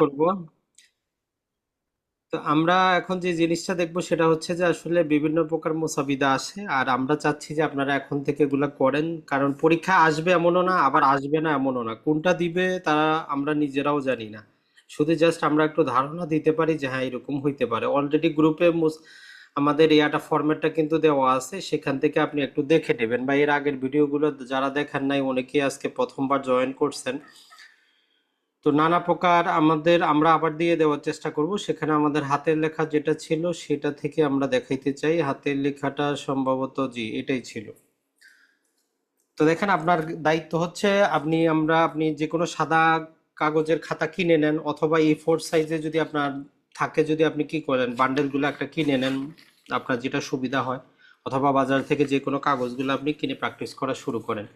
করব। তো আমরা এখন যে জিনিসটা দেখব সেটা হচ্ছে যে আসলে বিভিন্ন প্রকার মোসাবিদা আসে, আর আমরা চাচ্ছি যে আপনারা এখন থেকে এগুলা করেন, কারণ পরীক্ষা আসবে এমনও না, আবার আসবে না এমনও না। কোনটা দিবে তা আমরা নিজেরাও জানি না। শুধু জাস্ট আমরা একটু ধারণা দিতে পারি যে হ্যাঁ এরকম হইতে পারে। অলরেডি গ্রুপে আমাদের ইয়াটা ফরম্যাটটা কিন্তু দেওয়া আছে, সেখান থেকে আপনি একটু দেখে নেবেন। বা এর আগের ভিডিওগুলো যারা দেখেন নাই, অনেকেই আজকে প্রথমবার জয়েন করছেন। তো নানা প্রকার আমাদের, আমরা আবার দিয়ে দেওয়ার চেষ্টা করব। সেখানে আমাদের হাতের লেখা যেটা ছিল সেটা থেকে আমরা দেখাইতে চাই। হাতের লেখাটা সম্ভবত, জি, এটাই ছিল। তো দেখেন, আপনার দায়িত্ব হচ্ছে আপনি, আমরা, আপনি যে কোনো সাদা কাগজের খাতা কিনে নেন অথবা এই ফোর সাইজে যদি আপনার থাকে, যদি আপনি কি করেন, বান্ডেলগুলো একটা কিনে নেন, আপনার যেটা সুবিধা হয়, অথবা বাজার থেকে যে কোনো কাগজগুলো আপনি কিনে প্র্যাকটিস করা শুরু করেন।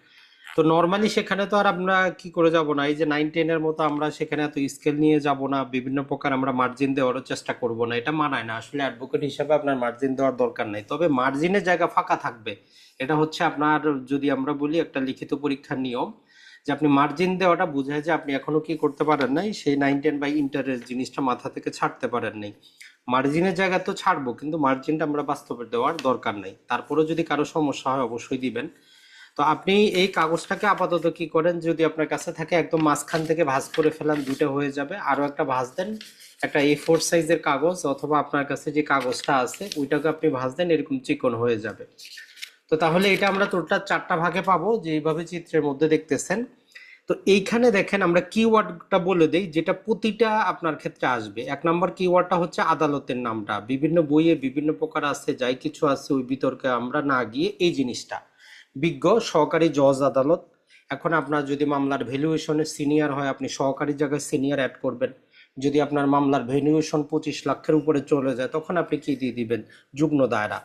তো নর্মালি সেখানে তো আর আমরা কি করে যাব না? এই যে নাইন টেনের মতো আমরা সেখানে এত স্কেল নিয়ে যাব না, বিভিন্ন প্রকার আমরা মার্জিন দেওয়ারও চেষ্টা করব না, এটা মানায় না। আসলে অ্যাডভোকেট হিসাবে আপনার মার্জিন দেওয়ার দরকার নেই। তবে মার্জিনের জায়গা ফাঁকা থাকবে। এটা হচ্ছে আপনার যদি আমরা বলি একটা লিখিত পরীক্ষার নিয়ম, যে আপনি মার্জিন দেওয়াটা বোঝায় যে আপনি এখনও কি করতে পারেন নাই, সেই নাইন টেন বাই ইন্টারেস্ট জিনিসটা মাথা থেকে ছাড়তে পারেন নাই। মার্জিনের জায়গা তো ছাড়বো, কিন্তু মার্জিনটা আমরা বাস্তবে দেওয়ার দরকার নেই। তারপরেও যদি কারও সমস্যা হয়, অবশ্যই দিবেন। তো আপনি এই কাগজটাকে আপাতত কি করেন? যদি আপনার কাছে থাকে, একদম মাঝখান থেকে ভাঁজ করে ফেলান দুটো হয়ে যাবে। আরও একটা ভাঁজ দেন, একটা এ ফোর সাইজের কাগজ, অথবা আপনার কাছে যে কাগজটা আছে, ওইটাকে আপনি ভাঁজ দেন, এরকম চিকন হয়ে যাবে। তো তাহলে এটা আমরা টোটাল চারটা ভাগে পাবো, যে এইভাবে চিত্রের মধ্যে দেখতেছেন। তো এইখানে দেখেন, আমরা কিওয়ার্ডটা বলে দেই, যেটা প্রতিটা আপনার ক্ষেত্রে আসবে। এক নম্বর কিওয়ার্ডটা হচ্ছে আদালতের নামটা। বিভিন্ন বইয়ে বিভিন্ন প্রকার আছে, যাই কিছু আছে, ওই বিতর্কে আমরা না গিয়ে এই জিনিসটা। বিজ্ঞ, সহকারী জজ আদালত। এখন আপনার যদি মামলার ভ্যালুয়েশনে সিনিয়র হয়, আপনি সহকারী জায়গায় সিনিয়র অ্যাড করবেন। যদি আপনার মামলার ভ্যালুয়েশন পঁচিশ লাখের উপরে চলে যায়, তখন আপনি কি দিয়ে দিবেন? যুগ্ম দায়রা।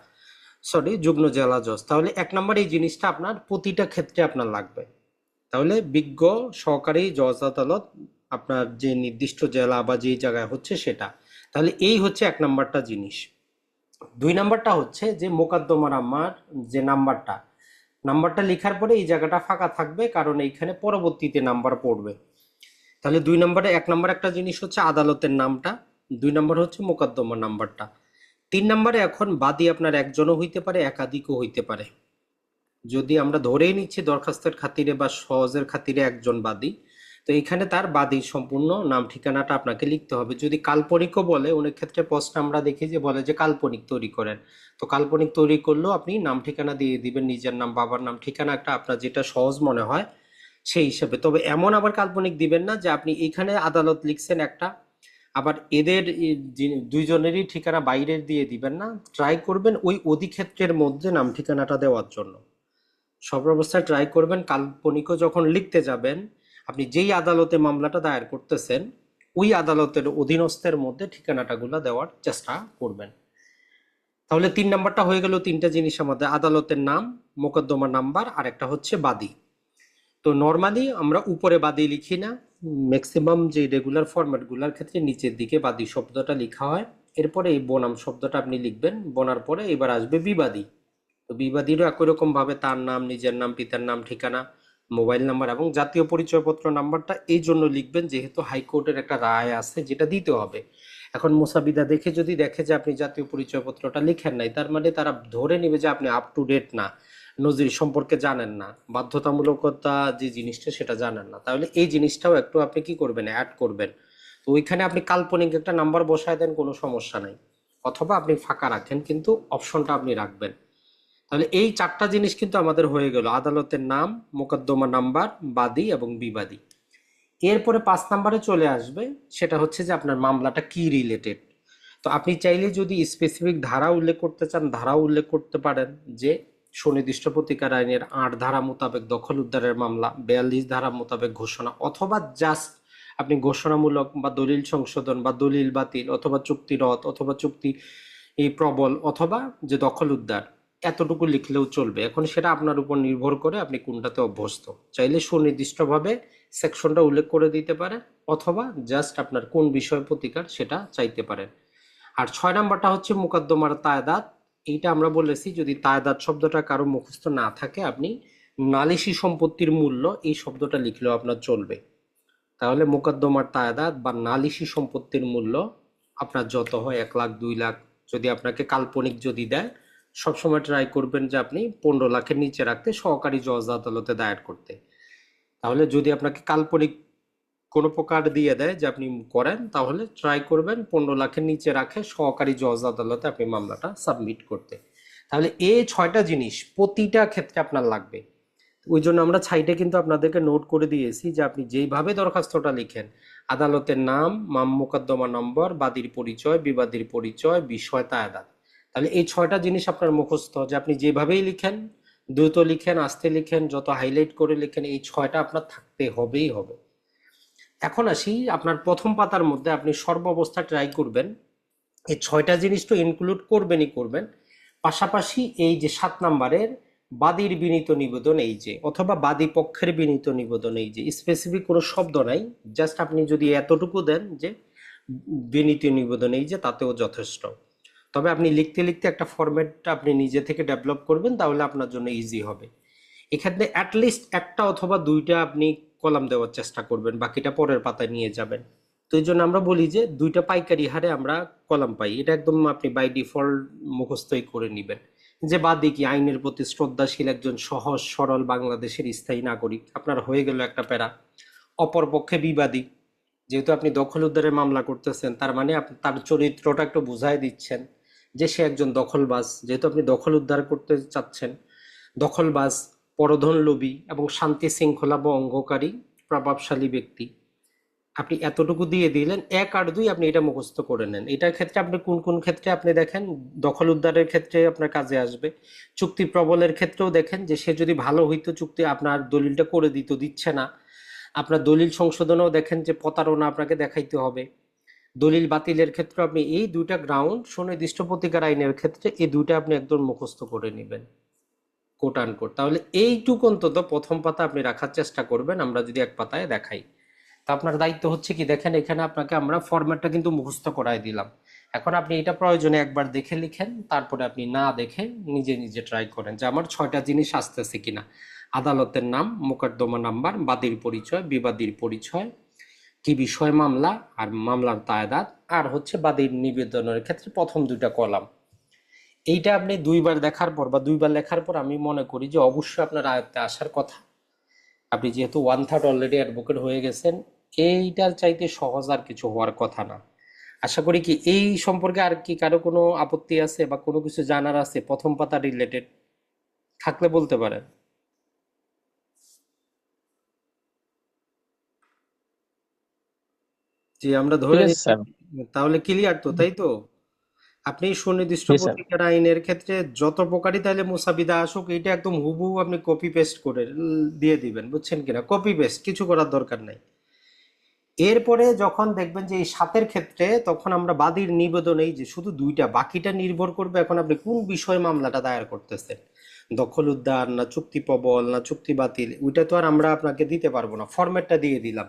সরি যুগ্ম জেলা জজ। তাহলে এক নম্বর এই জিনিসটা আপনার, প্রতিটা ক্ষেত্রে আপনার লাগবে। তাহলে বিজ্ঞ, সহকারী জজ আদালত, আপনার যে নির্দিষ্ট জেলা বা যেই জায়গায় হচ্ছে সেটা। তাহলে এই হচ্ছে এক নাম্বারটা জিনিস। দুই নাম্বারটা হচ্ছে যে মোকাদ্দমার আমার যে নাম্বারটা নাম্বারটা লেখার পরে এই জায়গাটা ফাঁকা থাকবে, কারণ এইখানে পরবর্তীতে নাম্বার পড়বে। তাহলে দুই নম্বরে, এক নম্বর একটা জিনিস হচ্ছে আদালতের নামটা, দুই নম্বর হচ্ছে মোকদ্দমা নাম্বারটা। তিন নম্বরে এখন বাদী আপনার একজনও হইতে পারে, একাধিকও হইতে পারে। যদি আমরা ধরেই নিচ্ছি দরখাস্তের খাতিরে বা সহজের খাতিরে একজন বাদী তো এখানে তার বাদী সম্পূর্ণ নাম ঠিকানাটা আপনাকে লিখতে হবে। যদি কাল্পনিকও বলে, অনেক ক্ষেত্রে প্রশ্ন আমরা দেখি যে বলে যে কাল্পনিক তৈরি করেন। তো কাল্পনিক তৈরি করলেও আপনি নাম ঠিকানা দিয়ে দিবেন, নিজের নাম, বাবার নাম ঠিকানা একটা আপনার যেটা সহজ মনে হয় সেই হিসাবে। তবে এমন আবার কাল্পনিক দিবেন না যে আপনি এখানে আদালত লিখছেন একটা, আবার এদের দুইজনেরই ঠিকানা বাইরের দিয়ে দিবেন না। ট্রাই করবেন ওই অধিক্ষেত্রের মধ্যে নাম ঠিকানাটা দেওয়ার জন্য। সব অবস্থায় ট্রাই করবেন, কাল্পনিকও যখন লিখতে যাবেন আপনি যেই আদালতে মামলাটা দায়ের করতেছেন, ওই আদালতের অধীনস্থের মধ্যে ঠিকানাটাগুলো দেওয়ার চেষ্টা করবেন। তাহলে তিন নাম্বারটা হয়ে গেল তিনটা জিনিস আমাদের। আদালতের নাম, মোকদ্দমা নাম্বার আর একটা হচ্ছে বাদী। তো নর্মালি আমরা উপরে বাদী লিখি না, ম্যাক্সিমাম যে রেগুলার ফরম্যাটগুলোর ক্ষেত্রে নিচের দিকে বাদী শব্দটা লেখা হয়। এরপরে এই বনাম শব্দটা আপনি লিখবেন, বনার পরে এবার আসবে বিবাদী। তো বিবাদীরও একই রকমভাবে তার নাম, নিজের নাম, পিতার নাম, ঠিকানা মোবাইল নাম্বার এবং জাতীয় পরিচয়পত্র নাম্বারটা এই জন্য লিখবেন, যেহেতু হাইকোর্টের একটা রায় আছে যেটা দিতে হবে। এখন মোসাবিদা দেখে যদি দেখে যে আপনি জাতীয় পরিচয়পত্রটা লিখেন নাই, তার মানে তারা ধরে নেবে যে আপনি আপ টু ডেট না, নজির সম্পর্কে জানেন না, বাধ্যতামূলকতা যে জিনিসটা সেটা জানেন না। তাহলে এই জিনিসটাও একটু আপনি কি করবেন অ্যাড করবেন। তো ওইখানে আপনি কাল্পনিক একটা নাম্বার বসায় দেন, কোনো সমস্যা নাই। অথবা আপনি ফাঁকা রাখেন, কিন্তু অপশনটা আপনি রাখবেন। তাহলে এই চারটা জিনিস কিন্তু আমাদের হয়ে গেল। আদালতের নাম, মোকদ্দমা নাম্বার, বাদী এবং বিবাদী। এরপরে পাঁচ নাম্বারে চলে আসবে, সেটা হচ্ছে যে আপনার মামলাটা কি রিলেটেড তো আপনি চাইলে যদি স্পেসিফিক ধারা উল্লেখ করতে চান ধারা উল্লেখ করতে পারেন যে সুনির্দিষ্ট প্রতিকার আইনের আট ধারা মোতাবেক দখল উদ্ধারের মামলা, বিয়াল্লিশ ধারা মোতাবেক ঘোষণা, অথবা জাস্ট আপনি ঘোষণামূলক বা দলিল সংশোধন বা দলিল বাতিল, অথবা চুক্তি রদ, অথবা চুক্তি প্রবল, অথবা যে দখল উদ্ধার। এতটুকু লিখলেও চলবে। এখন সেটা আপনার উপর নির্ভর করে আপনি কোনটাতে অভ্যস্ত। চাইলে সুনির্দিষ্টভাবে সেকশনটা উল্লেখ করে দিতে পারেন অথবা জাস্ট আপনার কোন বিষয় প্রতিকার সেটা চাইতে পারেন। আর ছয় নাম্বারটা হচ্ছে মুকদ্দমার তায়দাত এইটা আমরা বলেছি, যদি তায়দাত শব্দটা কারও মুখস্থ না থাকে, আপনি নালিশি সম্পত্তির মূল্য এই শব্দটা লিখলেও আপনার চলবে। তাহলে মোকদ্দমার তায়াদাত বা নালিশি সম্পত্তির মূল্য আপনার যত হয় এক লাখ, দুই লাখ, যদি আপনাকে কাল্পনিক যদি দেয় সবসময় ট্রাই করবেন যে আপনি পনেরো লাখের নিচে রাখতে সহকারী জজ আদালতে দায়ের করতে। তাহলে যদি আপনাকে কাল্পনিক কোনো প্রকার দিয়ে দেয় যে আপনি করেন, তাহলে ট্রাই করবেন পনেরো লাখের নিচে রাখে সহকারী জজ আদালতে আপনি মামলাটা সাবমিট করতে। তাহলে এই ছয়টা জিনিস প্রতিটা ক্ষেত্রে আপনার লাগবে। ওই জন্য আমরা ছাইটে কিন্তু আপনাদেরকে নোট করে দিয়েছি যে আপনি যেইভাবে দরখাস্তটা লিখেন, আদালতের নাম মাম মোকদ্দমা নম্বর, বাদীর পরিচয়, বিবাদীর পরিচয়, বিষয় তায়াদাত তাহলে এই ছয়টা জিনিস আপনার মুখস্থ, যে আপনি যেভাবেই লিখেন, দ্রুত লিখেন, আস্তে লিখেন, যত হাইলাইট করে লিখেন, এই ছয়টা আপনার থাকতে হবেই হবে। এখন আসি, আপনার প্রথম পাতার মধ্যে আপনি সর্বাবস্থা ট্রাই করবেন। এই ছয়টা জিনিস তো ইনক্লুড করবেনই করবেন। পাশাপাশি এই যে সাত নাম্বারের বাদীর বিনীত নিবেদন এই যে, অথবা বাদী পক্ষের বিনীত নিবেদন এই যে স্পেসিফিক কোনো শব্দ নাই জাস্ট আপনি যদি এতটুকু দেন যে বিনীত নিবেদন এই যে, তাতেও যথেষ্ট। তবে আপনি লিখতে লিখতে একটা ফরম্যাটটা আপনি নিজে থেকে ডেভেলপ করবেন, তাহলে আপনার জন্য ইজি হবে। এখানে অ্যাটলিস্ট একটা অথবা দুইটা আপনি কলাম দেওয়ার চেষ্টা করবেন, বাকিটা পরের পাতায় নিয়ে যাবেন। তো এই জন্য আমরা বলি যে দুইটা পাইকারি হারে আমরা কলাম পাই। এটা একদম আপনি বাই ডিফল্ট মুখস্থই করে নেবেন। যে বাদী কি আইনের প্রতি শ্রদ্ধাশীল একজন সহজ, সরল বাংলাদেশের স্থায়ী নাগরিক, আপনার হয়ে গেল একটা প্যারা। অপরপক্ষে বিবাদী। যেহেতু আপনি দখল উদ্ধারের মামলা করতেছেন, তার মানে তার চরিত্রটা একটু বুঝাই দিচ্ছেন। যে সে একজন দখলবাজ, যেহেতু আপনি দখল উদ্ধার করতে চাচ্ছেন, দখলবাজ, পরধন লোভী এবং শান্তি শৃঙ্খলা বা অঙ্গকারী, প্রভাবশালী ব্যক্তি। আপনি এতটুকু দিয়ে দিলেন, এক আর দুই আপনি এটা মুখস্থ করে নেন। এটার ক্ষেত্রে আপনি কোন কোন ক্ষেত্রে আপনি দেখেন? দখল উদ্ধারের ক্ষেত্রে আপনার কাজে আসবে। চুক্তি প্রবলের ক্ষেত্রেও দেখেন যে সে যদি ভালো হইতো, চুক্তি আপনার দলিলটা করে দিত, দিচ্ছে না। আপনার দলিল সংশোধনেও দেখেন যে প্রতারণা আপনাকে দেখাইতে হবে। দলিল বাতিলের ক্ষেত্রে আপনি এই দুইটা গ্রাউন্ড সুনির্দিষ্ট প্রতিকার আইনের ক্ষেত্রে এই দুইটা আপনি একদম মুখস্থ করে নেবেন কোট আন কোট তাহলে এইটুকু অন্তত প্রথম পাতা আপনি রাখার চেষ্টা করবেন, আমরা যদি এক পাতায় দেখাই। তা আপনার দায়িত্ব হচ্ছে কি? দেখেন, এখানে আপনাকে আমরা ফরম্যাটটা কিন্তু মুখস্থ করাই দিলাম। এখন আপনি এটা প্রয়োজনে একবার দেখে লিখেন, তারপরে আপনি না দেখে নিজে নিজে ট্রাই করেন যে আমার ছয়টা জিনিস আসতেছে কিনা। আদালতের নাম, মোকদ্দমা নাম্বার বাদীর পরিচয়, বিবাদীর পরিচয় কি বিষয় মামলা আর মামলার তায়দাদ আর হচ্ছে বাদীর নিবেদনের ক্ষেত্রে প্রথম দুইটা কলাম। এইটা আপনি দুইবার দেখার পর বা দুইবার লেখার পর আমি মনে করি যে অবশ্যই আপনার আয়ত্তে আসার কথা। আপনি যেহেতু ওয়ান থার্ড অলরেডি অ্যাডভোকেট হয়ে গেছেন, এইটার চাইতে সহজ আর কিছু হওয়ার কথা না। আশা করি কি এই সম্পর্কে আর কি কারও কোনো আপত্তি আছে বা কোনো কিছু জানার আছে, প্রথম পাতা রিলেটেড থাকলে বলতে পারেন। জি আমরা ধরে তাহলে ক্লিয়ার তো তাই তো? আপনি সুনির্দিষ্ট প্রতিকার আইনের ক্ষেত্রে যত প্রকারই তাহলে মুসাবিদা আসুক এটা একদম হুবহু আপনি কপি পেস্ট করে দিয়ে দিবেন বুঝছেন কিনা? কপি পেস্ট কিছু করার দরকার নাই। এরপরে যখন দেখবেন যে এই সাতের ক্ষেত্রে তখন আমরা বাদীর নিবেদন এই যে শুধু দুইটা বাকিটা নির্ভর করবে এখন আপনি কোন বিষয়ে মামলাটা দায়ের করতেছেন? দখল উদ্ধার না চুক্তি প্রবল না চুক্তি বাতিল ওইটা তো আর আমরা আপনাকে দিতে পারব না ফরম্যাটটা দিয়ে দিলাম।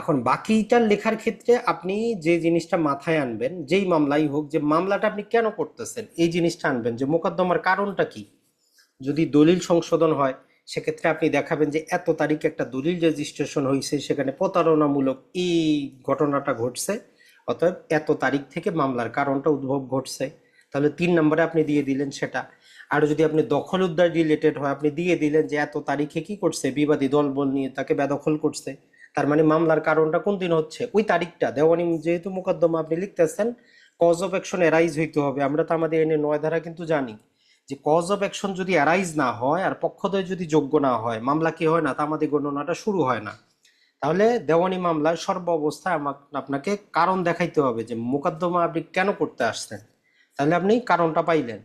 এখন বাকিটার লেখার ক্ষেত্রে আপনি যে জিনিসটা মাথায় আনবেন, যেই মামলাই হোক, যে মামলাটা আপনি কেন করতেছেন, এই জিনিসটা আনবেন যে মোকদ্দমার কারণটা কি? যদি দলিল সংশোধন হয়, সেক্ষেত্রে আপনি দেখাবেন যে এত তারিখে একটা দলিল রেজিস্ট্রেশন হয়েছে সেখানে প্রতারণামূলক এই ঘটনাটা ঘটছে, অতএব এত তারিখ থেকে মামলার কারণটা উদ্ভব ঘটছে। তাহলে তিন নম্বরে আপনি দিয়ে দিলেন সেটা। আর যদি আপনি দখল উদ্ধার রিলেটেড হয়, আপনি দিয়ে দিলেন যে এত তারিখে কি করছে? বিবাদী দলবল নিয়ে তাকে বেদখল করছে। তার মানে মামলার কারণটা কোন দিন হচ্ছে? ওই তারিখটা। দেওয়ানি যেহেতু মোকদ্দমা আপনি লিখতেছেন কজ অফ অ্যাকশন এরাইজ হইতে হবে। আমরা তো আমাদের এনে নয় ধারা কিন্তু জানি। যে কজ অফ অ্যাকশন যদি অ্যারাইজ না হয় আর পক্ষদ্বয় যদি যোগ্য না হয়, মামলা কি হয় না? তা আমাদের গণনাটা শুরু হয় না। তাহলে দেওয়ানি মামলায় সর্ব অবস্থায় আমাকে আপনাকে কারণ দেখাইতে হবে যে মোকদ্দমা আপনি কেন করতে আসছেন? তাহলে আপনি কারণটা পাইলেন।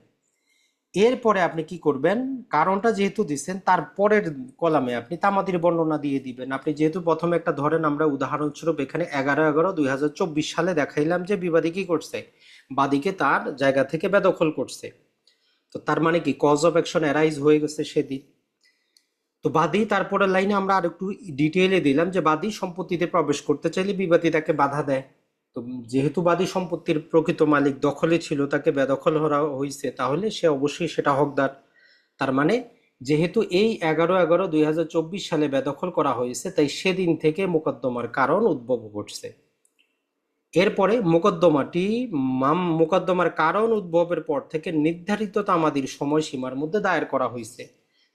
এরপরে আপনি কি করবেন? কারণটা যেহেতু দিচ্ছেন, তার পরের কলামে আপনি তামাদির বর্ণনা দিয়ে দিবেন। আপনি যেহেতু প্রথমে একটা ধরেন, আমরা উদাহরণস্বরূপ এখানে এগারো এগারো দুই সালে দেখাইলাম যে বিবাদী কি করছে? বাদীকে তার জায়গা থেকে বেদখল করছে। তো তার মানে কি? কজ অফ অ্যাকশন অ্যারাইজ হয়ে গেছে সেদিন। তো বাদী, তারপরের লাইনে আমরা আর একটু ডিটেইলে দিলাম যে বাদী সম্পত্তিতে প্রবেশ করতে চাইলে বিবাদী তাকে বাধা দেয়। তো যেহেতু বাদী সম্পত্তির প্রকৃত মালিক দখলে ছিল, তাকে বেদখল করা হয়েছে তাহলে সে অবশ্যই সেটা হকদার। তার মানে যেহেতু এই এগারো এগারো দুই সালে বেদখল করা হয়েছে, তাই সেদিন থেকে মোকদ্দমার কারণ উদ্ভব ঘটছে। এরপরে মোকদ্দমাটি মাম, মোকদ্দমার কারণ উদ্ভবের পর থেকে নির্ধারিত তামাদির সময়সীমার মধ্যে দায়ের করা হয়েছে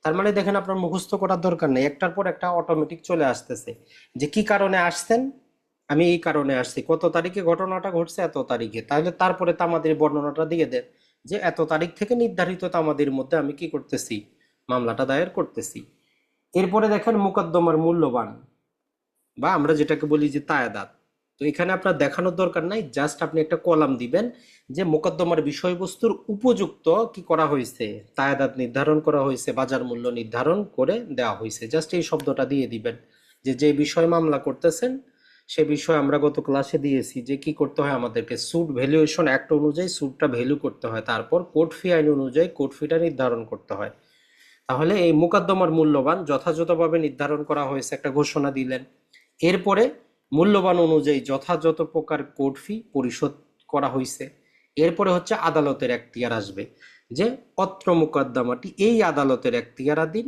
তার মানে দেখেন আপনার মুখস্থ করার দরকার নেই, একটার পর একটা অটোমেটিক চলে আসতেছে। যে কি কারণে আসছেন? আমি এই কারণে আসছি। কত তারিখে ঘটনাটা ঘটছে, এত তারিখে। তাহলে তারপরে তামাদের বর্ণনাটা দিয়ে দেন যে এত তারিখ থেকে নির্ধারিত তামাদের মধ্যে আমি কি করতেছি? মামলাটা দায়ের করতেছি। এরপরে দেখেন মোকদ্দমার মূল্যবান বা আমরা যেটাকে বলি যে তায়াদাত তো এখানে আপনার দেখানোর দরকার নাই জাস্ট আপনি একটা কলাম দিবেন যে মোকদ্দমার বিষয়বস্তুর উপযুক্ত কি করা হয়েছে? তায়াদাত নির্ধারণ করা হয়েছে, বাজার মূল্য নির্ধারণ করে দেওয়া হয়েছে। জাস্ট এই শব্দটা দিয়ে দিবেন যে যে বিষয় মামলা করতেছেন সে বিষয়ে আমরা গত ক্লাসে দিয়েছি যে কি করতে হয় আমাদেরকে সুট ভ্যালুয়েশন অ্যাক্ট অনুযায়ী সুটটা ভ্যালু করতে হয়, তারপর কোর্ট ফি আইন অনুযায়ী কোর্ট ফিটা নির্ধারণ করতে হয়। তাহলে এই মোকদ্দমার মূল্যবান যথাযথভাবে নির্ধারণ করা হয়েছে একটা ঘোষণা দিলেন। এরপরে মূল্যবান অনুযায়ী যথাযথ প্রকার কোর্ট ফি পরিশোধ করা হয়েছে। এরপরে হচ্ছে আদালতের এখতিয়ার আসবে যে অত্র মোকদ্দমাটি এই আদালতের এখতিয়ারাধীন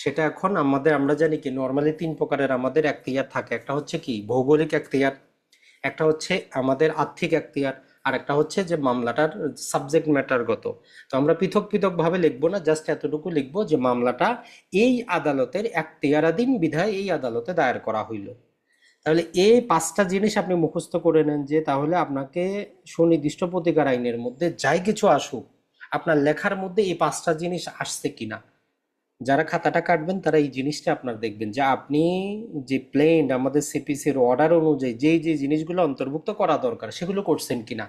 সেটা এখন আমাদের, আমরা জানি কি নর্মালি তিন প্রকারের আমাদের এখতিয়ার থাকে। একটা হচ্ছে কি, ভৌগোলিক এখতিয়ার, একটা হচ্ছে আমাদের আর্থিক এখতিয়ার, আর একটা হচ্ছে যে মামলাটার সাবজেক্ট ম্যাটারগত তো আমরা পৃথক পৃথক ভাবে লিখব না জাস্ট এতটুকু লিখব যে মামলাটা এই আদালতের এখতিয়ারাধীন বিধায় এই আদালতে দায়ের করা হইল। তাহলে এই পাঁচটা জিনিস আপনি মুখস্থ করে নেন যে তাহলে আপনাকে সুনির্দিষ্ট প্রতিকার আইনের মধ্যে যাই কিছু আসুক, আপনার লেখার মধ্যে এই পাঁচটা জিনিস আসছে কিনা। যারা খাতাটা কাটবেন, তারা এই জিনিসটা আপনার দেখবেন যে আপনি যে প্লেন আমাদের সিপিসির অর্ডার অনুযায়ী যেই যে জিনিসগুলো অন্তর্ভুক্ত করা দরকার, সেগুলো করছেন কিনা?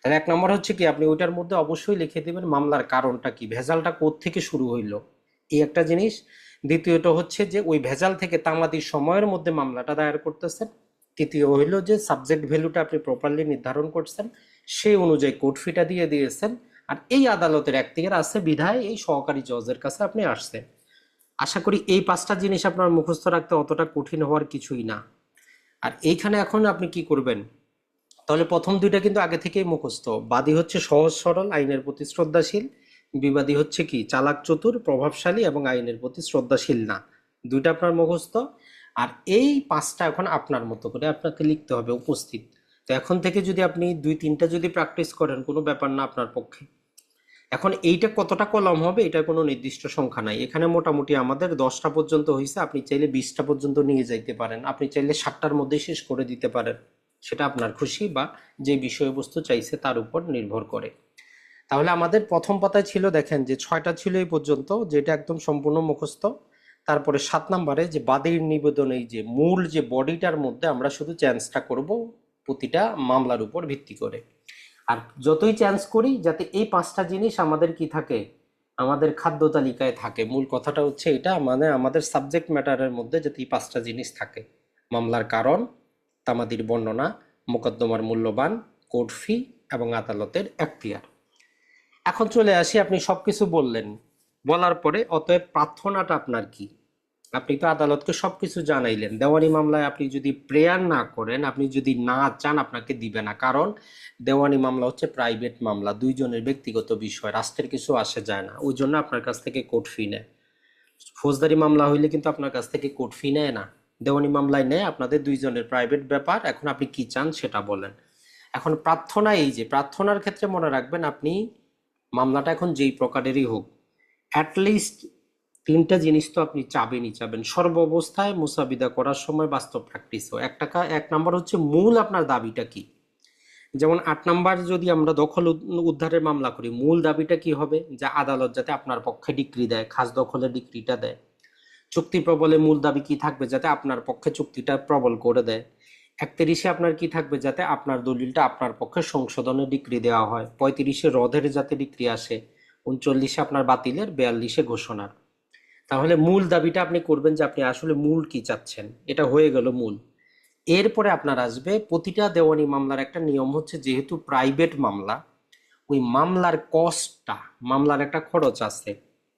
তাহলে এক নম্বর হচ্ছে কি, আপনি ওইটার মধ্যে অবশ্যই লিখে দেবেন মামলার কারণটা কি, ভেজালটা থেকে শুরু হইল? এই একটা জিনিস। দ্বিতীয়ত হচ্ছে যে, ওই ভেজাল থেকে তামাদির সময়ের মধ্যে মামলাটা দায়ের করতেছেন। তৃতীয় হইল যে সাবজেক্ট ভ্যালুটা আপনি প্রপারলি নির্ধারণ করছেন, সেই অনুযায়ী কোর্ট ফিটা দিয়ে দিয়েছেন। আর এই আদালতের একদিকের আছে বিধায় এই সহকারী জজের কাছে আপনি আসছেন। আশা করি এই পাঁচটা জিনিস আপনার মুখস্থ রাখতে অতটা কঠিন হওয়ার কিছুই না। আর এইখানে এখন আপনি কি করবেন? তাহলে প্রথম দুইটা কিন্তু আগে থেকেই মুখস্থ। বাদী হচ্ছে সহজ সরল, আইনের প্রতি শ্রদ্ধাশীল। বিবাদী হচ্ছে কি? চালাক চতুর, প্রভাবশালী এবং আইনের প্রতি শ্রদ্ধাশীল না। দুইটা আপনার মুখস্থ। আর এই পাঁচটা এখন আপনার মতো করে আপনাকে লিখতে হবে, উপস্থিত। তো এখন থেকে যদি আপনি দুই তিনটা যদি প্র্যাকটিস করেন, কোনো ব্যাপার না আপনার পক্ষে। এখন এইটা কতটা কলম হবে এটা কোনো নির্দিষ্ট সংখ্যা নাই। এখানে মোটামুটি আমাদের দশটা পর্যন্ত হয়েছে আপনি চাইলে বিশটা পর্যন্ত নিয়ে যাইতে পারেন। আপনি চাইলে ষাটটার মধ্যে শেষ করে দিতে পারেন। সেটা আপনার খুশি বা যে বিষয়বস্তু চাইছে তার উপর নির্ভর করে। তাহলে আমাদের প্রথম পাতায় ছিল, দেখেন যে ছয়টা ছিল এই পর্যন্ত, যেটা একদম সম্পূর্ণ মুখস্থ। তারপরে সাত নম্বরে যে বাদীর নিবেদন, এই যে মূল যে বডিটার মধ্যে আমরা শুধু চ্যান্সটা করব প্রতিটা মামলার উপর ভিত্তি করে। আর যতই চ্যান্স করি যাতে এই পাঁচটা জিনিস আমাদের কি থাকে, আমাদের খাদ্য তালিকায় থাকে। মূল কথাটা হচ্ছে এটা মানে আমাদের সাবজেক্ট ম্যাটারের মধ্যে যাতে এই পাঁচটা জিনিস থাকে। মামলার কারণ, তামাদির বর্ণনা, মোকদ্দমার মূল্যবান কোর্ট ফি এবং আদালতের এখতিয়ার এখন চলে আসি, আপনি সব কিছু বললেন। বলার পরে অতএব প্রার্থনাটা আপনার কি? আপনি তো আদালতকে সবকিছু জানাইলেন। দেওয়ানি মামলায় আপনি যদি প্রেয়ার না করেন, আপনি যদি না চান, আপনাকে দিবে না। কারণ দেওয়ানি মামলা হচ্ছে প্রাইভেট মামলা, দুইজনের ব্যক্তিগত বিষয়, রাষ্ট্রের কিছু আসে যায় না। ওই জন্য আপনার কাছ থেকে কোর্ট ফি নেয়। ফৌজদারি মামলা হইলে কিন্তু আপনার কাছ থেকে কোর্ট ফি নেয় না। দেওয়ানি মামলায় নেয় আপনাদের দুইজনের প্রাইভেট ব্যাপার, এখন আপনি কি চান সেটা বলেন। এখন প্রার্থনা এই যে, প্রার্থনার ক্ষেত্রে মনে রাখবেন আপনি মামলাটা এখন যেই প্রকারেরই হোক অ্যাটলিস্ট তিনটা জিনিস তো আপনি চাবেনই চাবেন। সর্ব অবস্থায় মুসাবিদা করার সময় বাস্তব প্র্যাকটিস হয়। এক টাকা, এক নাম্বার হচ্ছে মূল আপনার দাবিটা কি? যেমন আট নাম্বার যদি আমরা দখল উদ- উদ্ধারের মামলা করি, মূল দাবিটা কি হবে? যে আদালত যাতে আপনার পক্ষে ডিক্রি দেয়, খাস দখলের ডিক্রিটা দেয়। চুক্তি প্রবলে মূল দাবি কি থাকবে? যাতে আপনার পক্ষে চুক্তিটা প্রবল করে দেয়। একত্রিশে আপনার কি থাকবে? যাতে আপনার দলিলটা আপনার পক্ষে সংশোধনের ডিক্রি দেওয়া হয়। পঁয়ত্রিশে রদের যাতে ডিক্রি আসে। উনচল্লিশে আপনার বাতিলের, বিয়াল্লিশে ঘোষণার। তাহলে মূল দাবিটা আপনি করবেন যে আপনি আসলে মূল কি চাচ্ছেন। এটা হয়ে গেল মূল। এরপরে আপনার আসবে প্রতিটা দেওয়ানি মামলার একটা নিয়ম হচ্ছে যেহেতু প্রাইভেট মামলা, ওই মামলার কস্টটা মামলার একটা খরচ আছে।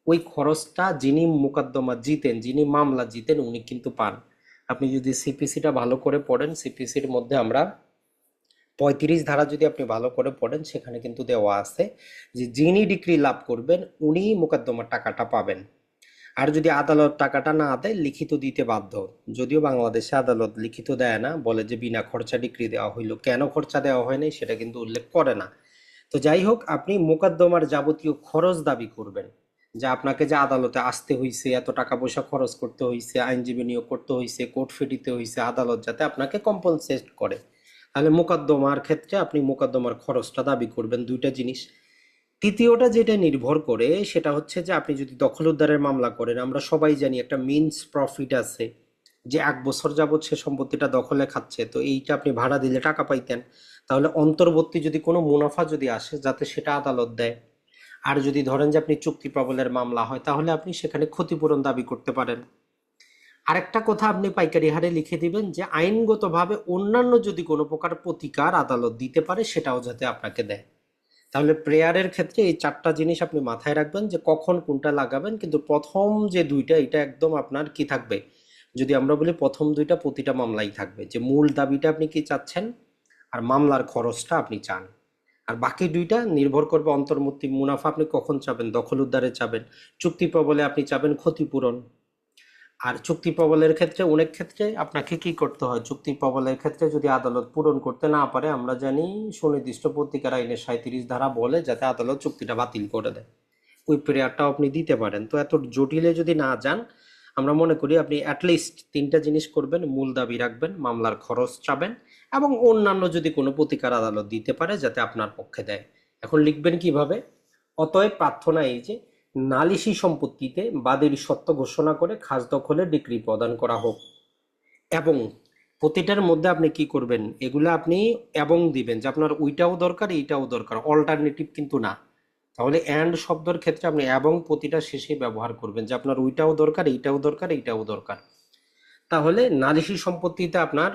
ওই খরচটা যিনি মোকদ্দমা জিতেন, যিনি মামলা জিতেন, উনি কিন্তু পান। আপনি যদি সিপিসিটা ভালো করে পড়েন সিপিসির মধ্যে আমরা পঁয়ত্রিশ ধারা যদি আপনি ভালো করে পড়েন, সেখানে কিন্তু দেওয়া আছে যে যিনি ডিগ্রি লাভ করবেন, উনি মোকদ্দমার টাকাটা পাবেন। আর যদি আদালত টাকাটা না দেয়, লিখিত দিতে বাধ্য। যদিও বাংলাদেশে আদালত লিখিত দেয় না, বলে যে বিনা খরচা ডিগ্রি দেওয়া হইল। কেন খরচা দেওয়া হয়নি সেটা কিন্তু উল্লেখ করে না। তো যাই হোক, আপনি মোকদ্দমার যাবতীয় খরচ দাবি করবেন। যে আপনাকে যে আদালতে আসতে হয়েছে এত টাকা পয়সা খরচ করতে হয়েছে আইনজীবী নিয়োগ করতে হয়েছে কোর্ট ফি হয়েছে আদালত যাতে আপনাকে কম্পনসেট করে। তাহলে মোকদ্দমার ক্ষেত্রে আপনি মোকদ্দমার খরচটা দাবি করবেন দুইটা জিনিস। তৃতীয়টা যেটা নির্ভর করে সেটা হচ্ছে যে আপনি যদি দখল উদ্ধারের মামলা করেন, আমরা সবাই জানি একটা মিনস প্রফিট আছে যে এক বছর যাবৎ সে সম্পত্তিটা দখলে খাচ্ছে। তো এইটা আপনি ভাড়া দিলে টাকা পাইতেন। তাহলে অন্তর্বর্তী যদি কোনো মুনাফা যদি আসে, যাতে সেটা আদালত দেয়। আর যদি ধরেন যে আপনি চুক্তি প্রবলের মামলা হয়, তাহলে আপনি সেখানে ক্ষতিপূরণ দাবি করতে পারেন। আরেকটা কথা আপনি পাইকারি হারে লিখে দিবেন যে, আইনগতভাবে অন্যান্য যদি কোনো প্রকার প্রতিকার আদালত দিতে পারে, সেটাও যাতে আপনাকে দেয়। তাহলে প্রেয়ারের ক্ষেত্রে এই চারটা জিনিস আপনি মাথায় রাখবেন যে কখন কোনটা লাগাবেন, কিন্তু প্রথম যে দুইটা, এটা একদম আপনার কি থাকবে? যদি আমরা বলি প্রথম দুইটা প্রতিটা মামলাই থাকবে। যে মূল দাবিটা আপনি কি চাচ্ছেন? আর মামলার খরচটা আপনি চান। আর বাকি দুইটা নির্ভর করবে অন্তর্মুক্তি মুনাফা আপনি কখন চাবেন, দখল উদ্ধারে চাবেন, চুক্তি প্রবলে আপনি চাবেন ক্ষতিপূরণ। আর চুক্তি প্রবলের ক্ষেত্রে অনেক ক্ষেত্রে আপনাকে কি করতে হয়? চুক্তি প্রবলের ক্ষেত্রে যদি আদালত পূরণ করতে না পারে, আমরা জানি সুনির্দিষ্ট পত্রিকার আইনের সাঁত্রিশ ধারা বলে যাতে আদালত চুক্তিটা বাতিল করে দেয়। ওই প্রেয়ারটাও আপনি দিতে পারেন। তো এত জটিলে যদি না যান, আমরা মনে করি আপনি অ্যাটলিস্ট তিনটা জিনিস করবেন, মূল দাবি রাখবেন, মামলার খরচ চাবেন এবং অন্যান্য যদি কোনো প্রতিকার আদালত দিতে পারে যাতে আপনার পক্ষে দেয়। এখন লিখবেন কীভাবে? অতএব প্রার্থনা এই যে নালিশি সম্পত্তিতে বাদের সত্য ঘোষণা করে খাস দখলের ডিগ্রি প্রদান করা হোক। এবং প্রতিটার মধ্যে আপনি কি করবেন? এগুলো আপনি এবং দিবেন যে আপনার ওইটাও দরকার, এইটাও দরকার। অল্টারনেটিভ কিন্তু না। তাহলে অ্যান্ড শব্দের ক্ষেত্রে আপনি এবং প্রতিটা শেষে ব্যবহার করবেন যে আপনার ওইটাও দরকার, এইটাও দরকার এইটাও দরকার। তাহলে নালিশি সম্পত্তিতে আপনার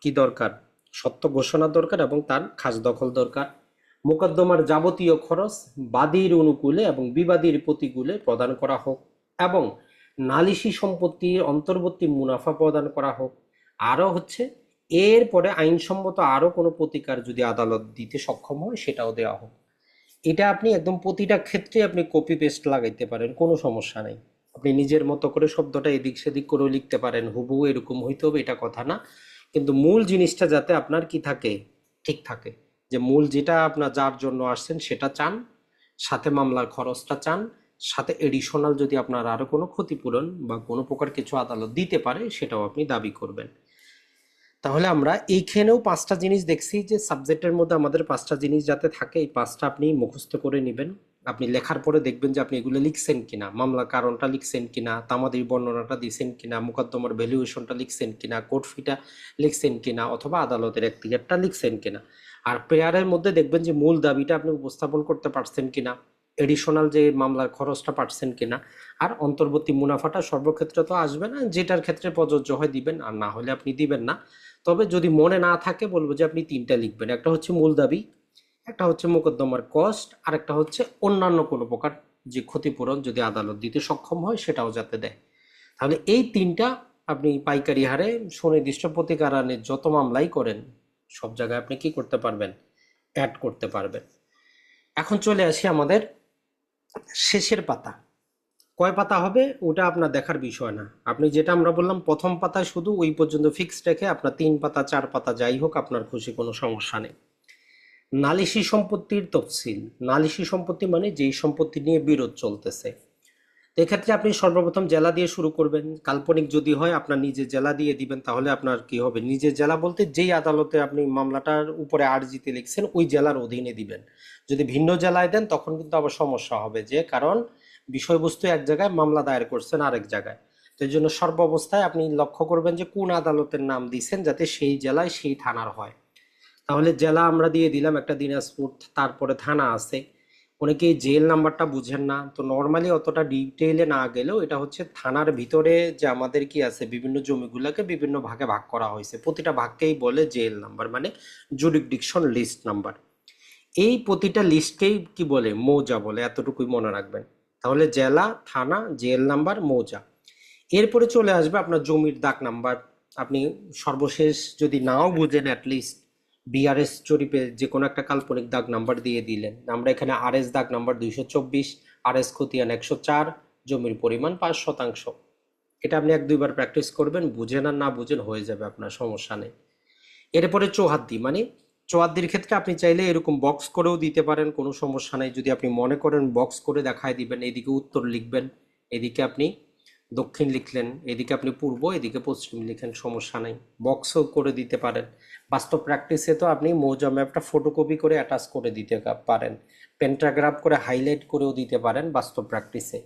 কি দরকার? সত্য ঘোষণা দরকার এবং তার খাস দখল দরকার। মোকদ্দমার যাবতীয় খরচ বাদীর অনুকূলে এবং বিবাদীর প্রতিকূলে প্রদান করা হোক এবং নালিশি সম্পত্তির অন্তর্বর্তী মুনাফা প্রদান করা হোক। আরও হচ্ছে এরপরে আইনসম্মত আরও কোনো প্রতিকার যদি আদালত দিতে সক্ষম হয়, সেটাও দেওয়া হোক। এটা আপনি একদম প্রতিটা ক্ষেত্রে আপনি কপি পেস্ট লাগাইতে পারেন, কোনো সমস্যা নেই। আপনি নিজের মতো করে শব্দটা এদিক সেদিক করেও লিখতে পারেন, হুবহু এরকম হইতে হবে, এটা কথা না। কিন্তু মূল জিনিসটা যাতে আপনার কি থাকে, ঠিক থাকে। যে মূল যেটা আপনার যার জন্য আসছেন সেটা চান, সাথে মামলার খরচটা চান, সাথে এডিশনাল যদি আপনার আরও কোনো ক্ষতিপূরণ বা কোনো প্রকার কিছু আদালত দিতে পারে সেটাও আপনি দাবি করবেন। তাহলে আমরা এইখানেও পাঁচটা জিনিস দেখছি যে সাবজেক্টের মধ্যে আমাদের পাঁচটা জিনিস যাতে থাকে, এই পাঁচটা আপনি মুখস্থ করে নেবেন। আপনি লেখার পরে দেখবেন যে আপনি এগুলো লিখছেন কিনা, মামলার কারণটা লিখছেন কিনা, তামাদের বর্ণনাটা দিচ্ছেন কিনা, মোকদ্দমার ভ্যালুয়েশনটা লিখছেন কিনা কোর্ট ফিটা লিখছেন কিনা, অথবা আদালতের এখতিয়ারটা লিখছেন কিনা। আর প্রেয়ারের মধ্যে দেখবেন যে মূল দাবিটা আপনি উপস্থাপন করতে পারছেন কিনা এডিশনাল যে মামলার খরচটা পাচ্ছেন কিনা, আর অন্তর্বর্তী মুনাফাটা সর্বক্ষেত্রে তো আসবে না, যেটার ক্ষেত্রে প্রযোজ্য হয় দিবেন, আর না হলে আপনি দিবেন না। তবে যদি মনে না থাকে, বলব যে আপনি তিনটা লিখবেন, একটা হচ্ছে মূল দাবি, একটা হচ্ছে মোকদ্দমার কস্ট আর একটা হচ্ছে অন্যান্য কোনো প্রকার যে ক্ষতিপূরণ যদি আদালত দিতে সক্ষম হয়, সেটাও যাতে দেয়। তাহলে এই তিনটা আপনি পাইকারি হারে সুনির্দিষ্ট প্রতিকার আনে যত মামলাই করেন সব জায়গায় আপনি কি করতে পারবেন? অ্যাড করতে পারবেন। এখন চলে আসি আমাদের শেষের পাতা। কয় পাতা হবে? ওটা আপনার দেখার বিষয় না। আপনি যেটা আমরা বললাম, প্রথম পাতায় শুধু ওই পর্যন্ত ফিক্সড রেখে আপনার তিন পাতা, চার পাতা যাই হোক, আপনার খুশি কোনো সমস্যা নেই। নালিশি সম্পত্তির তফসিল। নালিশি সম্পত্তি মানে যেই সম্পত্তি নিয়ে বিরোধ চলতেছে। এক্ষেত্রে আপনি সর্বপ্রথম জেলা দিয়ে শুরু করবেন। কাল্পনিক যদি হয় আপনার নিজে জেলা দিয়ে দিবেন, তাহলে আপনার কি হবে? নিজের জেলা বলতে যেই আদালতে আপনি মামলাটার উপরে আর্জিতে লিখছেন, ওই জেলার অধীনে দিবেন। যদি ভিন্ন জেলায় দেন, তখন কিন্তু আবার সমস্যা হবে যে, কারণ বিষয়বস্তু এক জায়গায়, মামলা দায়ের করছেন আরেক জায়গায়। তো এই জন্য সর্বাবস্থায় আপনি লক্ষ্য করবেন যে, কোন আদালতের নাম দিছেন যাতে সেই জেলায় সেই থানার হয়। তাহলে জেলা আমরা দিয়ে দিলাম একটা দিনাজপুর, তারপরে থানা আছে। অনেকেই জেল নাম্বারটা বুঝেন না। তো নর্মালি অতটা ডিটেইলে না গেলেও এটা হচ্ছে থানার ভিতরে যে আমাদের কি আছে, বিভিন্ন জমিগুলোকে বিভিন্ন ভাগে ভাগ করা হয়েছে। প্রতিটা ভাগকেই বলে জেল নাম্বার মানে জুরিকডিকশন লিস্ট নাম্বার। এই প্রতিটা লিস্টকেই কি বলে? মৌজা বলে, এতটুকুই মনে রাখবেন। তাহলে জেলা, থানা, জেল নাম্বার, মৌজা। এরপরে চলে আসবে আপনার জমির দাগ নাম্বার। আপনি সর্বশেষ যদি নাও বুঝেন অ্যাটলিস্ট বিআরএস জরিপে যে কোনো একটা কাল্পনিক দাগ নাম্বার দিয়ে দিলেন। আমরা এখানে আরএস দাগ নাম্বার দুইশো চব্বিশ আরএস খতিয়ান একশো চার, জমির পরিমাণ পাঁচ শতাংশ। এটা আপনি এক দুইবার প্র্যাকটিস করবেন, বুঝেন আর না বুঝেন হয়ে যাবে, আপনার সমস্যা নেই। এরপরে চৌহাদ্দি মানে চৌহাদ্দির ক্ষেত্রে আপনি চাইলে এরকম বক্স করেও দিতে পারেন, কোনো সমস্যা নেই। যদি আপনি মনে করেন বক্স করে দেখায় দিবেন, এদিকে উত্তর লিখবেন, এদিকে আপনি দক্ষিণ লিখলেন, এদিকে আপনি পূর্ব, এদিকে পশ্চিম লিখেন, সমস্যা নেই। বক্সও করে দিতে পারেন। বাস্তব প্র্যাকটিসে তো আপনি মৌজা ম্যাপটা ফটোকপি করে অ্যাটাচ করে দিতে পারেন। পেন্টাগ্রাফ করে হাইলাইট করেও দিতে পারেন বাস্তব প্র্যাকটিসে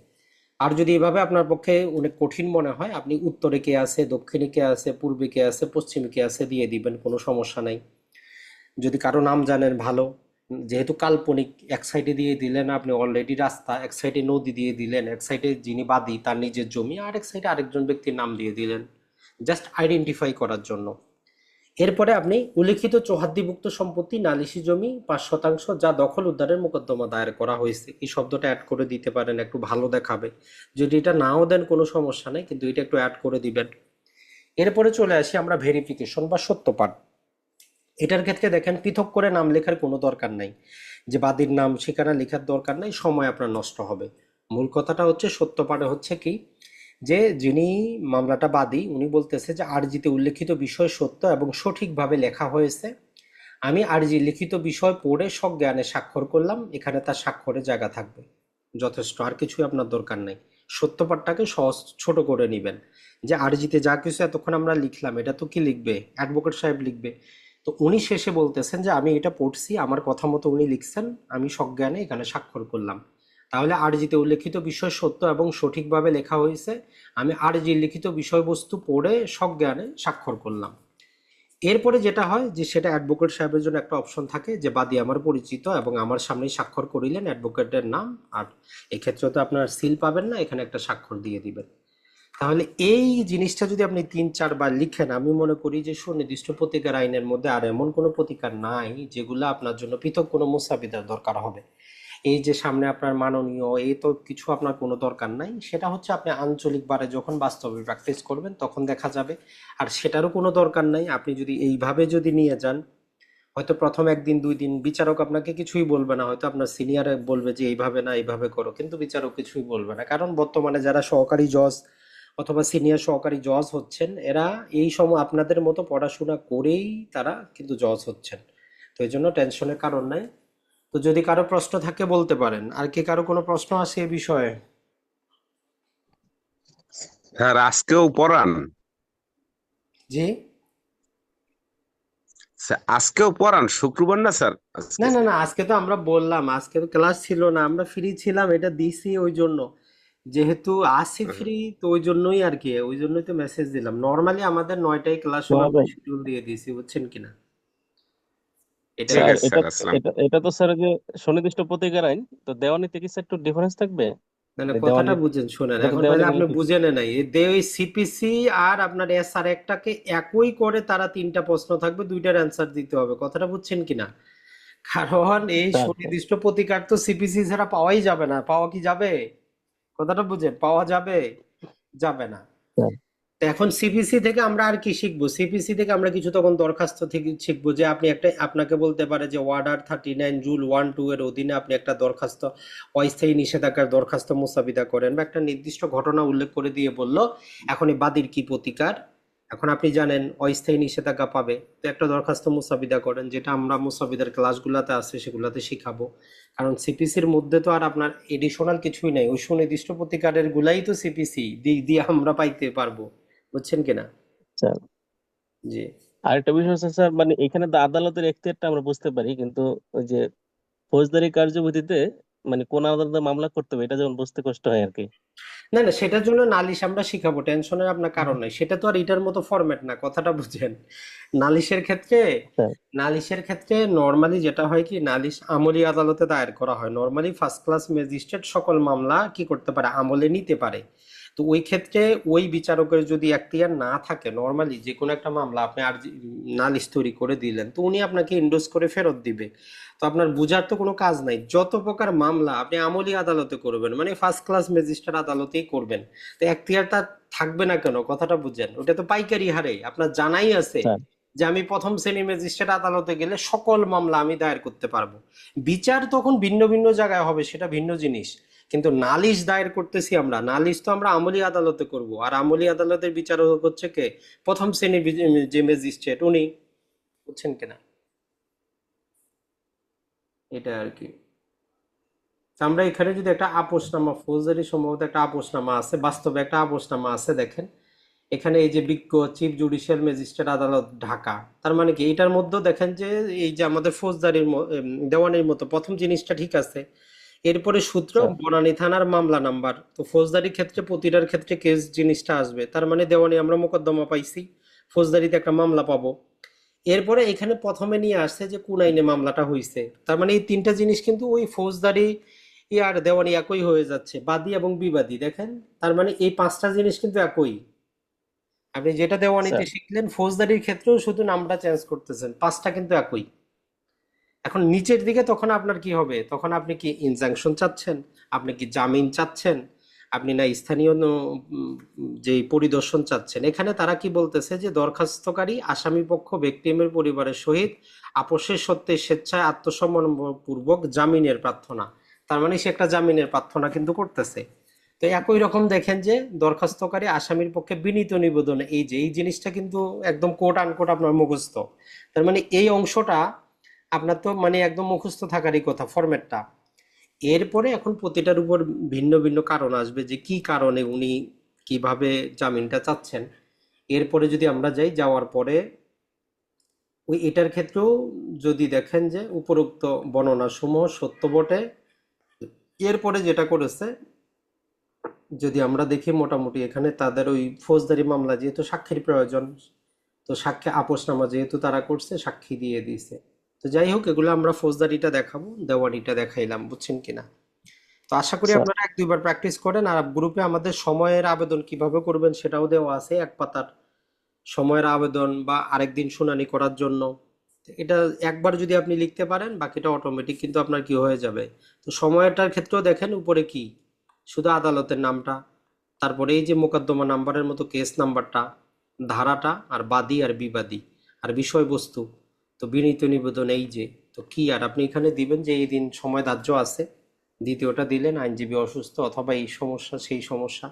আর যদি এভাবে আপনার পক্ষে অনেক কঠিন মনে হয়, আপনি উত্তরে কে আছে, দক্ষিণে কে আছে, পূর্বে কে আছে, পশ্চিমে কে আছে, দিয়ে দিবেন, কোনো সমস্যা নাই। যদি কারও নাম জানেন ভালো যেহেতু কাল্পনিক, এক সাইডে দিয়ে দিলেন আপনি অলরেডি রাস্তা, এক সাইডে নদী দিয়ে দিলেন, এক সাইডে যিনি বাদী তার নিজের জমি, আর এক সাইডে আরেকজন ব্যক্তির নাম দিয়ে দিলেন। জাস্ট আইডেন্টিফাই করার জন্য। এরপরে আপনি উল্লিখিত চৌহাদ্দিভুক্ত সম্পত্তি, নালিশি জমি, পাঁচ শতাংশ, যা দখল উদ্ধারের মোকদ্দমা দায়ের করা হয়েছে। এই শব্দটা অ্যাড করে দিতে পারেন, একটু ভালো দেখাবে। যদি এটা নাও দেন, কোনো সমস্যা নেই, কিন্তু এটা একটু অ্যাড করে দিবেন। এরপরে চলে আসি আমরা ভেরিফিকেশন বা সত্যপাঠ। এটার ক্ষেত্রে দেখেন, পৃথক করে নাম লেখার কোনো দরকার নাই। যে বাদীর নাম ঠিকানা লেখার দরকার নাই, সময় আপনার নষ্ট হবে। মূল কথাটা হচ্ছে সত্যপাঠে হচ্ছে কি, যে যিনি মামলাটা বাদী, উনি বলতেছে যে আরজিতে উল্লেখিত বিষয় সত্য এবং সঠিকভাবে লেখা হয়েছে। আমি আরজি লিখিত বিষয় পড়ে সজ্ঞানে স্বাক্ষর করলাম, এখানে তার স্বাক্ষরের জায়গা থাকবে। যথেষ্ট, আর কিছুই আপনার দরকার নেই। সত্যপাঠটাকে সহজ, ছোট করে নেবেন। যে আরজিতে যা কিছু এতক্ষণ আমরা লিখলাম, এটা তো কি লিখবে? অ্যাডভোকেট সাহেব লিখবে। তো উনি শেষে বলতেছেন যে, আমি এটা পড়ছি, আমার কথা মতো উনি লিখছেন, আমি সজ্ঞানে এখানে স্বাক্ষর করলাম। তাহলে আরজিতে উল্লেখিত বিষয় সত্য এবং সঠিকভাবে লেখা হয়েছে, আমি আরজির লিখিত বিষয়বস্তু পড়ে সজ্ঞানে স্বাক্ষর করলাম। এরপরে যেটা হয় যে, সেটা অ্যাডভোকেট সাহেবের জন্য একটা অপশন থাকে যে, বাদী আমার পরিচিত এবং আমার সামনেই স্বাক্ষর করিলেন অ্যাডভোকেটের নাম। আর এক্ষেত্রে তো আপনার সিল পাবেন না, এখানে একটা স্বাক্ষর দিয়ে দিবেন। তাহলে এই জিনিসটা যদি আপনি তিন, চারবার লিখেন, আমি মনে করি যে সুনির্দিষ্ট প্রতিকার আইনের মধ্যে আর এমন কোনো প্রতিকার নাই যেগুলো আপনার জন্য পৃথক কোনো মুসাবিদার দরকার হবে। এই যে সামনে আপনার মাননীয় এই তো কিছু আপনার কোনো দরকার নাই, সেটা হচ্ছে আপনি আঞ্চলিকবারে যখন বাস্তবে প্র্যাকটিস করবেন তখন দেখা যাবে। আর সেটারও কোনো দরকার নাই, আপনি যদি এইভাবে যদি নিয়ে যান, হয়তো প্রথম একদিন, দুই দিন বিচারক আপনাকে কিছুই বলবে না, হয়তো আপনার সিনিয়র বলবে যে এইভাবে না, এইভাবে করো, কিন্তু বিচারক কিছুই বলবে না। কারণ বর্তমানে যারা সহকারী জজ অথবা সিনিয়র সহকারী জজ হচ্ছেন এরা এই সময় আপনাদের মতো পড়াশোনা করেই তারা কিন্তু জজ হচ্ছেন। তো এই জন্য টেনশনের কারণ নাই। তো যদি কারও প্রশ্ন থাকে বলতে পারেন। আর কি কারও কোনো প্রশ্ন আছে এ বিষয়ে? স্যার আজকেও পড়ান? জি। আজকেও পড়ান? শুক্রবার না স্যার? না না না আজকে তো আমরা বললাম আজকে তো ক্লাস ছিল না আমরা ফ্রি ছিলাম এটা দিছি ওই জন্য। যেহেতু আসি ফ্রি তো ওই জন্যই আর কি ওই জন্যই তো মেসেজ দিলাম। নর্মালি আমাদের নয়টায় ক্লাস শিডিউল দিয়ে দিয়েছি বুঝছেন কিনা? এটা ঠিক আছে এটা স্যার আসসালাম এটা এটা তো স্যার যে সুনির্দিষ্ট প্রতিকার আইন তো দেওয়ানিতে কি স্যার একটু ডিফারেন্স থাকবে? না না মানে কথাটা দেওয়ানি বুঝেন শুনেন এটা তো এখন দেওয়ানি তাহলে আপনি বুঝেন নাই। দে ওই সিপিসি আর আপনার এস আর একটাকে একই করে তারা তিনটা প্রশ্ন থাকবে দুইটার অ্যান্সার দিতে হবে। কথাটা বুঝছেন কিনা? কারণ এই সুনির্দিষ্ট প্রতিকার তো সিপিসি ছাড়া পাওয়াই যাবে না। পাওয়া কি যাবে? কথাটা বুঝে পাওয়া যাবে যাবে না। তো এখন সিপিসি থেকে আমরা আর কি শিখব? সিপিসি থেকে আমরা কিছু তখন দরখাস্ত থেকে শিখব যে আপনি একটা আপনাকে বলতে পারে যে order thirty nine rule one two এর অধীনে আপনি একটা দরখাস্ত অস্থায়ী নিষেধাজ্ঞার দরখাস্ত মোসাবিদা করেন বা একটা নির্দিষ্ট ঘটনা উল্লেখ করে দিয়ে বলল এখন এই বাদীর কি প্রতিকার? এখন আপনি জানেন অস্থায়ী নিষেধাজ্ঞা পাবে। তো একটা দরখাস্ত মুসাবিদা করেন যেটা আমরা মুসাবিদার ক্লাসগুলোতে আছে সেগুলোতে শিখাবো। কারণ সিপিসির মধ্যে তো আর আপনার এডিশনাল কিছুই নাই। ওই সুনির্দিষ্ট প্রতিকারের গুলাই তো সিপিসি দিক দিয়ে আমরা পাইতে পারব। বুঝছেন কিনা স্যার জি। আরেকটা বিষয় হচ্ছে স্যার মানে এখানে তো আদালতের এখতিয়ারটা আমরা বুঝতে পারি কিন্তু ওই যে ফৌজদারি কার্যবিধিতে মানে কোন আদালতে মামলা করতে হবে এটা যেমন বুঝতে কষ্ট হয় আর কি না না সেটার জন্য নালিশ আমরা শিখাবো টেনশনের আপনার কারণ নাই। সেটা তো আর এটার মতো ফরম্যাট না কথাটা বুঝেন। নালিশের ক্ষেত্রে নালিশের ক্ষেত্রে নর্মালি যেটা হয় কি নালিশ আমলি আদালতে দায়ের করা হয়। নর্মালি ফার্স্ট ক্লাস ম্যাজিস্ট্রেট সকল মামলা কি করতে পারে? আমলে নিতে পারে। তো ওই ক্ষেত্রে ওই বিচারকের যদি এখতিয়ার না থাকে নর্মালি যে কোনো একটা মামলা আপনি আর নালিশ তৈরি করে দিলেন তো উনি আপনাকে ইন্ডোজ করে ফেরত দিবে। তো আপনার বুঝার তো কোনো কাজ নাই। যত প্রকার মামলা আপনি আমলি আদালতে করবেন মানে ফার্স্ট ক্লাস ম্যাজিস্ট্রেট আদালতেই করবেন তো এখতিয়ারটা থাকবে না কেন? কথাটা বুঝেন ওটা তো পাইকারি হারে। আপনার জানাই আছে যে আমি প্রথম শ্রেণি ম্যাজিস্ট্রেট আদালতে গেলে সকল মামলা আমি দায়ের করতে পারব। বিচার তখন ভিন্ন ভিন্ন জায়গায় হবে সেটা ভিন্ন জিনিস। কিন্তু নালিশ দায়ের করতেছি আমরা। নালিশ তো আমরা আমলি আদালতে করব। আর আমলি আদালতের বিচারক হচ্ছে কে? প্রথম শ্রেণির যে ম্যাজিস্ট্রেট উনি। বুঝছেন কিনা এটা আর কি। আমরা এখানে যদি একটা আপোসনামা ফৌজদারি সম্ভবত একটা আপোসনামা আছে, বাস্তবে একটা আপোসনামা আছে, দেখেন। এখানে এই যে বিজ্ঞ চিফ জুডিশিয়াল ম্যাজিস্ট্রেট আদালত, ঢাকা। তার মানে কি? এটার মধ্যেও দেখেন যে এই যে আমাদের ফৌজদারির দেওয়ানির মতো প্রথম জিনিসটা ঠিক আছে। এরপরে সূত্র বনানী থানার মামলা নাম্বার। তো ফৌজদারি ক্ষেত্রে প্রতিটার ক্ষেত্রে কেস জিনিসটা আসবে। তার মানে দেওয়ানি আমরা মোকদ্দমা পাইছি। ফৌজদারিতে একটা মামলা পাবো। এরপরে এখানে প্রথমে নিয়ে আসছে যে কোন আইনে মামলাটা হয়েছে তার মানে এই তিনটা জিনিস কিন্তু ওই ফৌজদারি আর দেওয়ানি একই হয়ে যাচ্ছে বাদী এবং বিবাদী দেখেন? তার মানে এই পাঁচটা জিনিস কিন্তু একই। আপনি যেটা দেওয়ানিতে শিখলেন ফৌজদারির ক্ষেত্রেও শুধু নামটা চেঞ্জ করতেছেন পাঁচটা কিন্তু একই। এখন নিচের দিকে তখন আপনার কি হবে? তখন আপনি কি ইনজাংশন চাচ্ছেন? আপনি কি জামিন চাচ্ছেন? আপনি না স্থানীয় যে পরিদর্শন চাচ্ছেন? এখানে তারা কি বলতেছে যে দরখাস্তকারী আসামি পক্ষ ব্যক্তিমের পরিবারের সহিত আপোষের সত্ত্বে স্বেচ্ছায় আত্মসম্মানপূর্বক জামিনের প্রার্থনা। তার মানে সে একটা জামিনের প্রার্থনা কিন্তু করতেছে। তো একই রকম দেখেন যে দরখাস্তকারী আসামির পক্ষে বিনীত নিবেদন, এই যে, এই জিনিসটা কিন্তু একদম কোট আনকোট আপনার মুখস্থ। তার মানে এই অংশটা আপনার তো মানে একদম মুখস্থ থাকারই কথা ফরম্যাটটা এরপরে এখন প্রতিটার উপর ভিন্ন ভিন্ন কারণ আসবে যে কি কারণে উনি কীভাবে জামিনটা চাচ্ছেন। এরপরে যদি আমরা যাই, যাওয়ার পরে ওই এটার ক্ষেত্রেও যদি দেখেন যে উপরোক্ত বর্ণনা সমূহ সত্য বটে। এরপরে যেটা করেছে, যদি আমরা দেখি মোটামুটি এখানে তাদের ওই ফৌজদারি মামলা যেহেতু সাক্ষীর প্রয়োজন, তো সাক্ষী আপোসনামা যেহেতু তারা করছে, সাক্ষী দিয়ে দিয়েছে। তো যাই হোক এগুলো আমরা ফৌজদারিটা দেখাবো দেওয়ানিটা দেখাইলাম বুঝছেন কিনা? তো আশা করি আপনারা এক দুইবার প্র্যাকটিস করেন আর গ্রুপে আমাদের সময়ের আবেদন কীভাবে করবেন সেটাও দেওয়া আছে এক পাতার সময়ের আবেদন বা আরেকদিন শুনানি করার জন্য। এটা একবার যদি আপনি লিখতে পারেন বাকিটা অটোমেটিক কিন্তু আপনার কি হয়ে যাবে। তো সময়টার ক্ষেত্রেও দেখেন উপরে কি? শুধু আদালতের নামটা তারপরে এই যে মোকদ্দমা নাম্বারের মতো কেস নাম্বারটা ধারাটা আর বাদী আর বিবাদী আর বিষয়বস্তু। তো বিনীত নিবেদন এই যে তো কি আর আপনি এখানে দিবেন যে এই দিন সময় ধার্য আছে? দ্বিতীয়টা দিলেন আইনজীবী অসুস্থ অথবা এই সমস্যা সেই সমস্যা।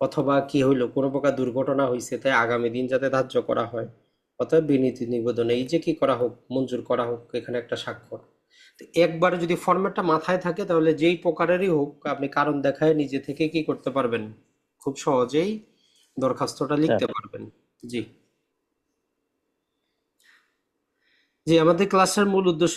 অথবা কি হইল কোনো প্রকার দুর্ঘটনা হয়েছে তাই আগামী দিন যাতে ধার্য করা হয়। অতএব বিনীত নিবেদন এই যে কি করা হোক মঞ্জুর করা হোক এখানে একটা স্বাক্ষর। তো একবার যদি ফরম্যাটটা মাথায় থাকে তাহলে যেই প্রকারেরই হোক আপনি কারণ দেখায় নিজে থেকে কি করতে পারবেন? খুব সহজেই দরখাস্তটা লিখতে পারবেন। জি। জি আমাদের ক্লাসের মূল উদ্দেশ্য